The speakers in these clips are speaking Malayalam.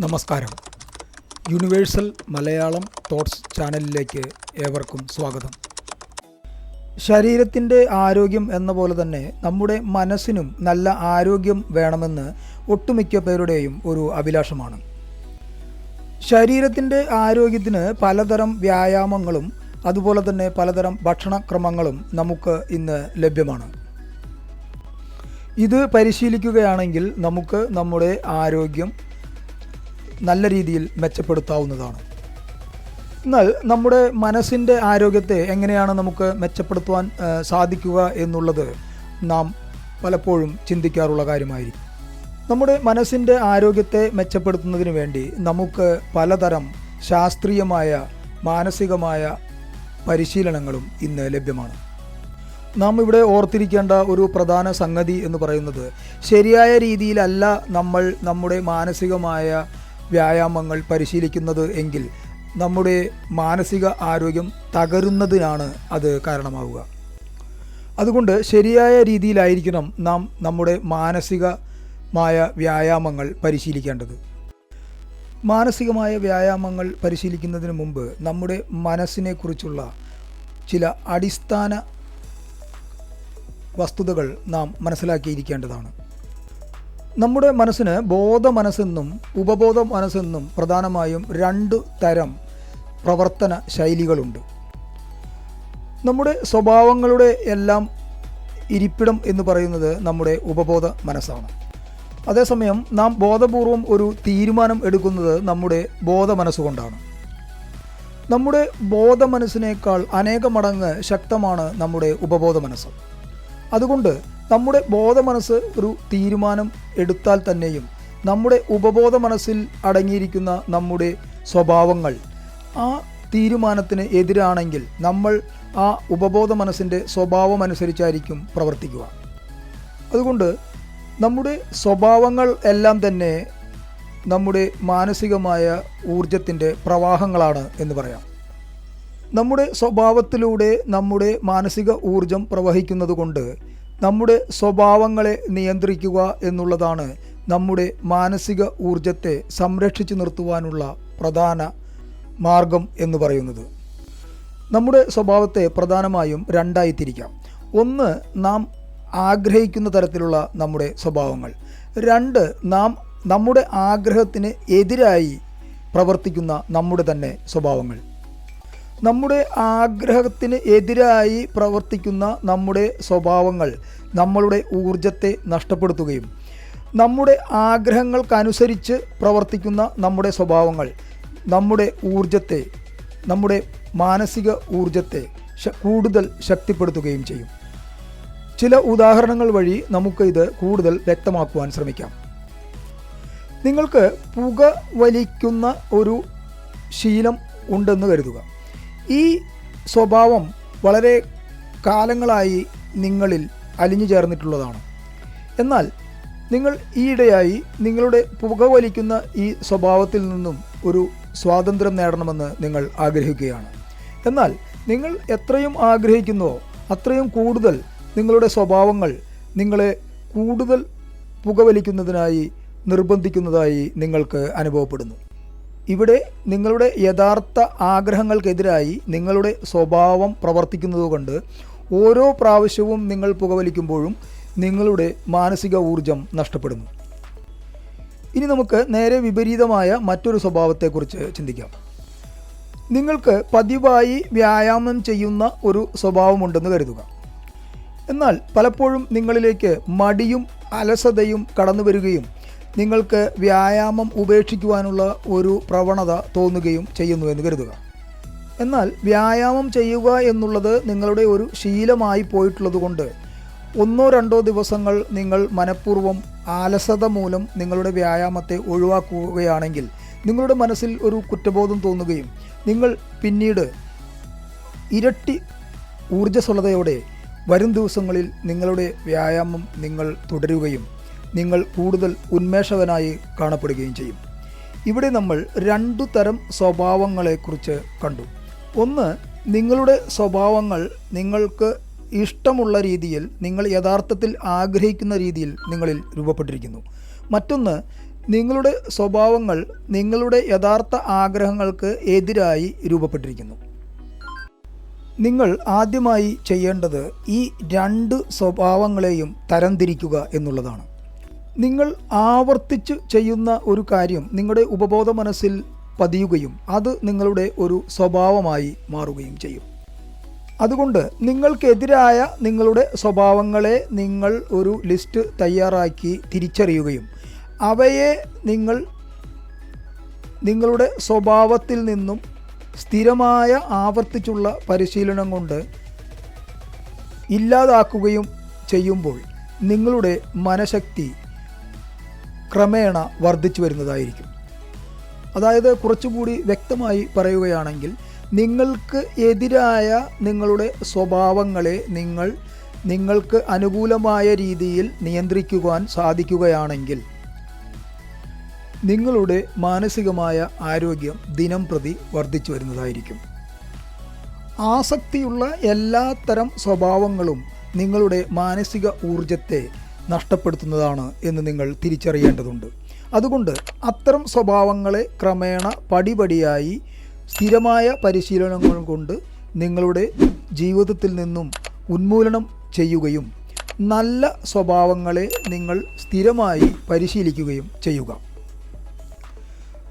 നമസ്കാരം. യൂണിവേഴ്സൽ മലയാളം തോട്ട്സ് ചാനലിലേക്ക് ഏവർക്കും സ്വാഗതം. ശരീരത്തിന്റെ ആരോഗ്യം എന്ന പോലെ തന്നെ നമ്മുടെ മനസ്സിനും നല്ല ആരോഗ്യം വേണമെന്ന് ഒട്ടുമിക്ക പേരുടെയും ഒരു അഭിലാഷമാണ്. ശരീരത്തിന്റെ ആരോഗ്യത്തിന് പലതരം വ്യായാമങ്ങളും അതുപോലെ തന്നെ പലതരം ഭക്ഷണക്രമങ്ങളും നമുക്ക് ഇന്ന് ലഭ്യമാണ്. ഇത് പരിശീലിക്കുകയാണെങ്കിൽ നമുക്ക് നമ്മുടെ ആരോഗ്യം നല്ല രീതിയിൽ മെച്ചപ്പെടുത്താവുന്നതാണ്. എന്നാൽ നമ്മുടെ മനസ്സിന്റെ ആരോഗ്യത്തെ എങ്ങനെയാണ് നമുക്ക് മെച്ചപ്പെടുത്തുവാൻ സാധിക്കുക എന്നുള്ളത് നാം പലപ്പോഴും ചിന്തിക്കാറുള്ള കാര്യമായിരിക്കും. നമ്മുടെ മനസ്സിന്റെ ആരോഗ്യത്തെ മെച്ചപ്പെടുത്തുന്നതിന് വേണ്ടി നമുക്ക് പലതരം ശാസ്ത്രീയമായ മാനസികമായ പരിശീലനങ്ങളും ഇന്ന് ലഭ്യമാണ്. നാം ഇവിടെ ഓർത്തിരിക്കേണ്ട ഒരു പ്രധാന സംഗതി എന്ന് പറയുന്നത് ശരിയായ രീതിയിലല്ല നമ്മൾ നമ്മുടെ മാനസികമായ വ്യായാമങ്ങൾ പരിശീലിക്കുന്നത് എങ്കിൽ നമ്മുടെ മാനസിക ആരോഗ്യം തകരുന്നതിനാണ് അത് കാരണമാവുക. അതുകൊണ്ട് ശരിയായ രീതിയിലായിരിക്കണം നാം നമ്മുടെ മാനസികമായ വ്യായാമങ്ങൾ പരിശീലിക്കേണ്ടത്. മാനസികമായ വ്യായാമങ്ങൾ പരിശീലിക്കുന്നതിന് മുമ്പ് നമ്മുടെ മനസ്സിനെക്കുറിച്ചുള്ള ചില അടിസ്ഥാന വസ്തുതകൾ നാം മനസ്സിലാക്കിയിരിക്കേണ്ടതാണ്. നമ്മുടെ മനസ്സിന് ബോധ മനസ്സെന്നും ഉപബോധ മനസ്സെന്നും പ്രധാനമായും രണ്ട് തരം പ്രവർത്തന ശൈലികളുണ്ട്. നമ്മുടെ സ്വഭാവങ്ങളുടെ എല്ലാം ഇരിപ്പിടം എന്ന് പറയുന്നത് നമ്മുടെ ഉപബോധ മനസ്സാണ് അതേസമയം നാം ബോധപൂർവം ഒരു തീരുമാനം എടുക്കുന്നത് നമ്മുടെ ബോധ മനസ്സുകൊണ്ടാണ് നമ്മുടെ ബോധ മനസ്സിനേക്കാൾ അനേക മടങ്ങ് ശക്തമാണ് നമ്മുടെ ഉപബോധ മനസ്സ് അതുകൊണ്ട് നമ്മുടെ ബോധ മനസ്സ് ഒരു തീരുമാനം എടുത്താൽ തന്നെയും നമ്മുടെ ഉപബോധ മനസ്സിൽ അടങ്ങിയിരിക്കുന്ന നമ്മുടെ സ്വഭാവങ്ങൾ ആ തീരുമാനത്തിന് എതിരാണെങ്കിൽ നമ്മൾ ആ ഉപബോധ മനസ്സിന്റെ സ്വഭാവം അനുസരിച്ചായിരിക്കും പ്രവർത്തിക്കുക. അതുകൊണ്ട് നമ്മുടെ സ്വഭാവങ്ങൾ എല്ലാം തന്നെ നമ്മുടെ മാനസികമായ ഊർജത്തിന്റെ പ്രവാഹങ്ങളാണ് എന്ന് പറയാം. നമ്മുടെ സ്വഭാവത്തിലൂടെ നമ്മുടെ മാനസിക ഊർജം പ്രവഹിക്കുന്നത് കൊണ്ട് നമ്മുടെ സ്വഭാവങ്ങളെ നിയന്ത്രിക്കുക എന്നുള്ളതാണ് നമ്മുടെ മാനസിക ഊർജത്തെ സംരക്ഷിച്ചു നിർത്തുവാനുള്ള പ്രധാന മാർഗം എന്ന് പറയുന്നത്. നമ്മുടെ സ്വഭാവത്തെ പ്രധാനമായും രണ്ടായി തിരിക്കാം ഒന്ന് നാം ആഗ്രഹിക്കുന്ന തരത്തിലുള്ള നമ്മുടെ സ്വഭാവങ്ങൾ. രണ്ട് നാം നമ്മുടെ ആഗ്രഹത്തിന് എതിരായി പ്രവർത്തിക്കുന്ന നമ്മുടെ തന്നെ സ്വഭാവങ്ങൾ. നമ്മുടെ ആഗ്രഹത്തിന് എതിരായി പ്രവർത്തിക്കുന്ന നമ്മുടെ സ്വഭാവങ്ങൾ നമ്മളുടെ ഊർജത്തെ നഷ്ടപ്പെടുത്തുകയും നമ്മുടെ ആഗ്രഹങ്ങൾക്കനുസരിച്ച് പ്രവർത്തിക്കുന്ന നമ്മുടെ സ്വഭാവങ്ങൾ നമ്മുടെ ഊർജത്തെ നമ്മുടെ മാനസിക ഊർജത്തെ കൂടുതൽ ശക്തിപ്പെടുത്തുകയും ചെയ്യും. ചില ഉദാഹരണങ്ങൾ വഴി നമുക്ക് ഇത് കൂടുതൽ വ്യക്തമാക്കുവാൻ ശ്രമിക്കാം. നിങ്ങൾക്ക് പുക വലിക്കുന്ന ഒരു ശീലം ഉണ്ടെന്ന് കരുതുക. ഈ സ്വഭാവം വളരെ കാലങ്ങളായി നിങ്ങളിൽ അലിഞ്ഞു ചേർന്നിട്ടുള്ളതാണ്. എന്നാൽ നിങ്ങൾ ഈയിടെയായി നിങ്ങളുടെ പുകവലിക്കുന്ന ഈ സ്വഭാവത്തിൽ നിന്നും ഒരു സ്വാതന്ത്ര്യം നേടണമെന്ന് നിങ്ങൾ ആഗ്രഹിക്കുകയാണ്. എന്നാൽ നിങ്ങൾ എത്രയും ആഗ്രഹിക്കുന്നുവോ അത്രയും കൂടുതൽ നിങ്ങളുടെ സ്വഭാവങ്ങൾ നിങ്ങളെ കൂടുതൽ പുകവലിക്കുന്നതിനായി നിർബന്ധിക്കുന്നതായി നിങ്ങൾക്ക് അനുഭവപ്പെടുന്നു. ഇവിടെ നിങ്ങളുടെ യഥാർത്ഥ ആഗ്രഹങ്ങൾക്കെതിരായി നിങ്ങളുടെ സ്വഭാവം പ്രവർത്തിക്കുന്നതുകൊണ്ട് ഓരോ പ്രാവശ്യവും നിങ്ങൾ പുകവലിക്കുമ്പോഴും നിങ്ങളുടെ മാനസിക ഊർജം നഷ്ടപ്പെടുന്നു. ഇനി നമുക്ക് നേരെ വിപരീതമായ മറ്റൊരു സ്വഭാവത്തെക്കുറിച്ച് ചിന്തിക്കാം. നിങ്ങൾക്ക് പതിവായി വ്യായാമം ചെയ്യുന്ന ഒരു സ്വഭാവമുണ്ടെന്ന് കരുതുക. എന്നാൽ പലപ്പോഴും നിങ്ങളിലേക്ക് മടിയും അലസതയും കടന്നു വരികയും നിങ്ങൾക്ക് വ്യായാമം ഉപേക്ഷിക്കുവാനുള്ള ഒരു പ്രവണത തോന്നുകയും ചെയ്യുന്നു എന്ന് കരുതുക. എന്നാൽ വ്യായാമം ചെയ്യുക എന്നുള്ളത് നിങ്ങളുടെ ഒരു ശീലമായി പോയിട്ടുള്ളത് കൊണ്ട് ഒന്നോ രണ്ടോ ദിവസങ്ങൾ നിങ്ങൾ മനഃപൂർവം ആലസത മൂലം നിങ്ങളുടെ വ്യായാമത്തെ ഒഴിവാക്കുകയാണെങ്കിൽ നിങ്ങളുടെ മനസ്സിൽ ഒരു കുറ്റബോധം തോന്നുകയും നിങ്ങൾ പിന്നീട് ഇരട്ടി ഊർജസ്വലതയോടെ വരും ദിവസങ്ങളിൽ നിങ്ങളുടെ വ്യായാമം നിങ്ങൾ തുടരുകയും നിങ്ങൾ കൂടുതൽ ഉന്മേഷവനായി കാണപ്പെടുകയും ചെയ്യും. ഇവിടെ നമ്മൾ രണ്ടു തരം സ്വഭാവങ്ങളെക്കുറിച്ച് കണ്ടു. ഒന്ന് നിങ്ങളുടെ സ്വഭാവങ്ങൾ നിങ്ങൾക്ക് ഇഷ്ടമുള്ള രീതിയിൽ നിങ്ങൾ യഥാർത്ഥത്തിൽ ആഗ്രഹിക്കുന്ന രീതിയിൽ നിങ്ങളിൽ രൂപപ്പെട്ടിരിക്കുന്നു. മറ്റൊന്ന് നിങ്ങളുടെ സ്വഭാവങ്ങൾ നിങ്ങളുടെ യഥാർത്ഥ ആഗ്രഹങ്ങൾക്ക് എതിരായി രൂപപ്പെട്ടിരിക്കുന്നു. നിങ്ങൾ ആദ്യമായി ചെയ്യേണ്ടത് ഈ രണ്ട് സ്വഭാവങ്ങളെയും തരംതിരിക്കുക എന്നുള്ളതാണ്. നിങ്ങൾ ആവർത്തിച്ച് ചെയ്യുന്ന ഒരു കാര്യം നിങ്ങളുടെ ഉപബോധ മനസ്സിൽ പതിയുകയും അത് നിങ്ങളുടെ ഒരു സ്വഭാവമായി മാറുകയും ചെയ്യും. അതുകൊണ്ട് നിങ്ങൾക്കെതിരായ നിങ്ങളുടെ സ്വഭാവങ്ങളെ നിങ്ങൾ ഒരു ലിസ്റ്റ് തയ്യാറാക്കി തിരിച്ചറിയുകയും അവയെ നിങ്ങൾ നിങ്ങളുടെ സ്വഭാവത്തിൽ നിന്നും സ്ഥിരമായ ആവർത്തിച്ചുള്ള പരിശീലനം കൊണ്ട് ഇല്ലാതാക്കുകയും ചെയ്യുമ്പോൾ നിങ്ങളുടെ മനഃശക്തി ക്രമേണ വർദ്ധിച്ചു വരുന്നതായിരിക്കും. അതായത് കുറച്ചുകൂടി വ്യക്തമായി പറയുകയാണെങ്കിൽ നിങ്ങൾക്ക് എതിരായ നിങ്ങളുടെ സ്വഭാവങ്ങളെ നിങ്ങൾ നിങ്ങൾക്ക് അനുകൂലമായ രീതിയിൽ നിയന്ത്രിക്കുവാൻ സാധിക്കുകയാണെങ്കിൽ നിങ്ങളുടെ മാനസികമായ ആരോഗ്യം ദിനം പ്രതി വർദ്ധിച്ചു വരുന്നതായിരിക്കും. ആസക്തിയുള്ള എല്ലാത്തരം സ്വഭാവങ്ങളും നിങ്ങളുടെ മാനസിക ഊർജത്തെ നഷ്ടപ്പെടുത്തുന്നതാണ് എന്ന് നിങ്ങൾ തിരിച്ചറിയേണ്ടതുണ്ട്. അതുകൊണ്ട് അത്തരം സ്വഭാവങ്ങളെ ക്രമേണ പടിപടിയായി സ്ഥിരമായ പരിശീലനങ്ങൾ കൊണ്ട് നിങ്ങളുടെ ജീവിതത്തിൽ നിന്നും ഉന്മൂലനം ചെയ്യുകയും നല്ല സ്വഭാവങ്ങളെ നിങ്ങൾ സ്ഥിരമായി പരിശീലിക്കുകയും ചെയ്യുക.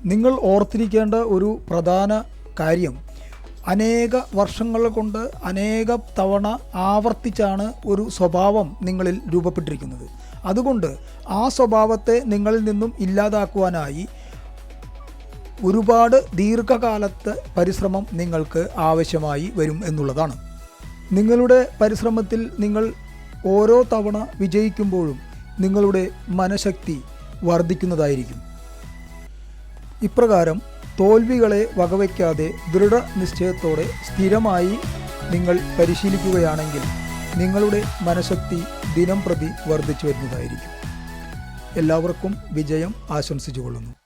നിങ്ങൾ ഓർത്തിരിക്കേണ്ട ഒരു പ്രധാന കാര്യം അനേക വർഷങ്ങൾ കൊണ്ട് അനേക തവണ ആവർത്തിച്ചാണ് ഒരു സ്വഭാവം നിങ്ങളിൽ രൂപപ്പെട്ടിരിക്കുന്നത്. അതുകൊണ്ട് ആ സ്വഭാവത്തെ നിങ്ങളിൽ നിന്നും ഇല്ലാതാക്കുവാനായി ഒരുപാട് ദീർഘകാലത്തെ പരിശ്രമം നിങ്ങൾക്ക് ആവശ്യമായി വരും എന്നുള്ളതാണ്. നിങ്ങളുടെ പരിശ്രമത്തിൽ നിങ്ങൾ ഓരോ തവണ വിജയിക്കുമ്പോഴും നിങ്ങളുടെ മനഃശക്തി വർദ്ധിക്കുന്നതായിരിക്കും. ഇപ്രകാരം തോൽവികളെ വകവയ്ക്കാതെ ദൃഢനിശ്ചയത്തോടെ സ്ഥിരമായി നിങ്ങൾ പരിശീലിക്കുകയാണെങ്കിൽ നിങ്ങളുടെ മനഃശക്തി ദിനം പ്രതി വർദ്ധിച്ചു വരുന്നതായിരിക്കും എല്ലാവർക്കും വിജയം ആശംസിച്ചുകൊള്ളുന്നു.